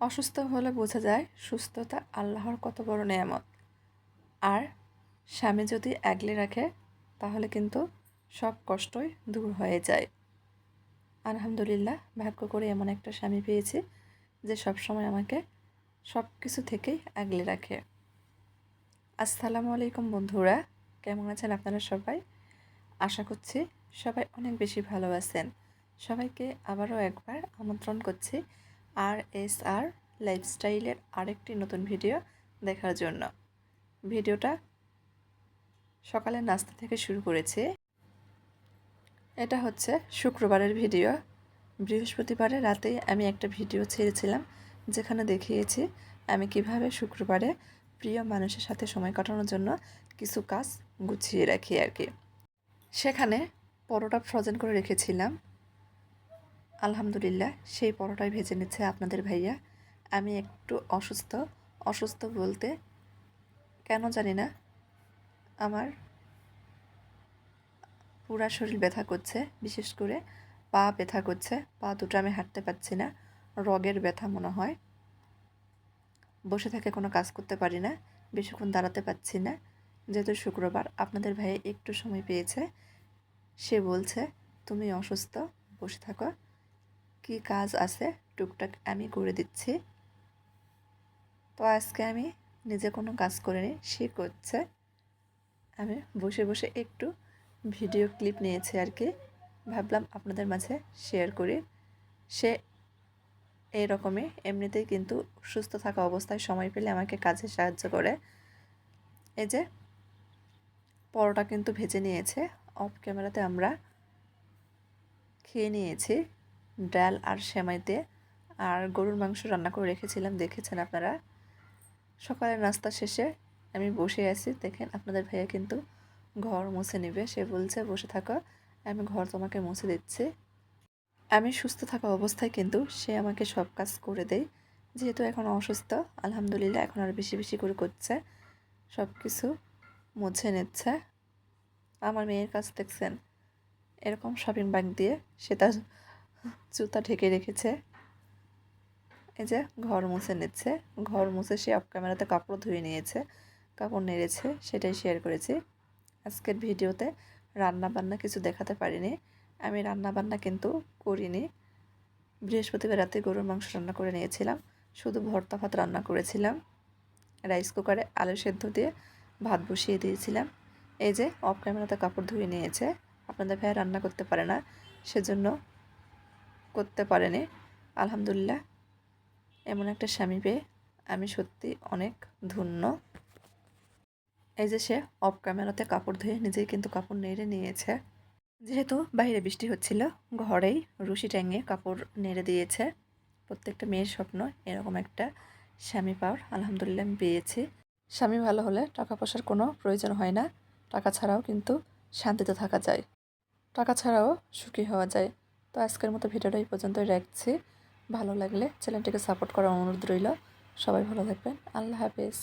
অসুস্থ হলে বোঝা যায় সুস্থতা আল্লাহর কত বড় নেয়ামত। আর স্বামী যদি আগলে রাখে, তাহলে কিন্তু সব কষ্টই দূর হয়ে যায়। আলহামদুলিল্লাহ, ভাগ্য করে এমন একটা স্বামী পেয়েছি যে সব সময় আমাকে সব কিছু থেকেই আগলে রাখে। আসসালামু আলাইকুম বন্ধুরা, কেমন আছেন আপনারা সবাই? আশা করছি সবাই অনেক বেশি ভালো আছেন। সবাইকে আবারও একবার আমন্ত্রণ করছি আর এস আর লাইফস্টাইলের আরেকটি নতুন ভিডিও দেখার জন্য। ভিডিওটা সকালে নাস্তা থেকে শুরু করেছি। এটা হচ্ছে শুক্রবারের ভিডিও বৃহস্পতিবারে রাতেই আমি একটা ভিডিও ছেড়েছিলাম, যেখানে দেখিয়েছি আমি কীভাবে শুক্রবারে প্রিয় মানুষের সাথে সময় কাটানোর জন্য কিছু কাজ গুছিয়ে রাখি আর কি। সেখানে পরোটা ফ্রোজেন করে রেখেছিলাম। আলহামদুলিল্লাহ, সেই পরোটাই ভেজে নিচ্ছে আপনাদের ভাইয়া। আমি একটু অসুস্থ। অসুস্থ বলতে কেন জানি না, আমার পুরা শরীর ব্যথা করছে, বিশেষ করে পা ব্যথা করছে। পা দুটো আমি হাঁটতে পারছি না, রগের ব্যথা মনে হয়। বসে থেকে কোনো কাজ করতে পারি না, বেশিক্ষণ দাঁড়াতে পারছি না। যেহেতু শুক্রবার, আপনাদের ভাই একটু সময় পেয়েছে। সে বলছে, তুমি অসুস্থ, বসে থাকো। কি কাজ আছে? টুকটাক আমি করে দিচ্ছি। তো আজকে আমি নিজে কোনো কাজ করিনি, সে করছে। আমি বসে বসে একটু ভিডিও ক্লিপ নিয়েছি আর কি। ভাবলাম আপনাদের মাঝে শেয়ার করি। সে এই রকমই এমনিতেই কিন্তু সুস্থ থাকা অবস্থায় সময় পেলে আমাকে কাজে সাহায্য করে। এই যে, পরোটা কিন্তু ভেজে নিয়েছে। অফ ক্যামেরাতে আমরা খেয়ে নিয়েছি। ডাল আর সেমাইতে আর গরুর মাংস রান্না করে রেখেছিলাম, দেখেছেন আপনারা? সকালের নাস্তা শেষে আমি বসে আছি, দেখেন আপনাদের ভাইয়া কিন্তু ঘর মুছে নেবে, সে বলছে, বসে থাকো, আমি ঘর তোমাকে মুছে দিচ্ছি। আমি সুস্থ থাকা অবস্থায় কিন্তু সে আমাকে সব কাজ করে দেয়, যেহেতু এখন অসুস্থ, আলহামদুলিল্লাহ এখন আর বেশি বেশি করে করছে, সব কিছু মুছে নিচ্ছে। আমার মেয়ের কাছ দেখছেন, এরকম শপিং ব্যাগ দিয়ে সে তার জুতা ঢেকে রেখেছে। এই যে ঘর মুছে নিচ্ছে। ঘর মুছে সে অফ ক্যামেরাতে কাপড় ধুয়ে নিয়েছে, কাপড় নেড়েছে, সেটাই শেয়ার করেছি। আজকের ভিডিওতে রান্না বান্না কিছু দেখাতে পারিনি। আমি রান্না বান্না কিন্তু করিনি। বৃহস্পতিবার রাতে গরুর মাংস রান্না করে নিয়েছিলাম। শুধু ভর্তা ভাত রান্না করেছিলাম। রাইস কুকারে আলু সেদ্ধ দিয়ে ভাত বসিয়ে দিয়েছিলাম। এই যে অফ ক্যামেরাতে কাপড় ধুয়ে নিয়েছে। আপনাদের ভাই রান্না করতে পারে না, সেজন্য করতে পারেনি। আলহামদুলিল্লাহ। এমন একটা স্বামী পেয়ে আমি সত্যি অনেক ধন্য। এই যে সে অফ ক্যামেরাতে কাপড় ধুয়ে নিজেই কিন্তু কাপড় নেড়ে নিয়েছে। যেহেতু বাইরে বৃষ্টি হচ্ছিল, ঘরেই রুশি ট্যাঙে কাপড় নেড়ে দিয়েছে। প্রত্যেকটা মেয়ের স্বপ্ন এরকম একটা স্বামী পাওয়ার আলহামদুলিল্লাহ আমি পেয়েছি। স্বামী ভালো হলে টাকা পয়সার কোনো প্রয়োজন হয় না। টাকা ছাড়াও কিন্তু শান্তিতে থাকা যায়। টাকা ছাড়াও সুখী হওয়া যায়। তো আজকের মতো ভিডিওটা এই পর্যন্তই রাখছি। ভালো লাগলে চ্যানেলটিকে সাপোর্ট করার অনুরোধ রইল। সবাই ভালো থাকবেন। আল্লাহ হাফেজ।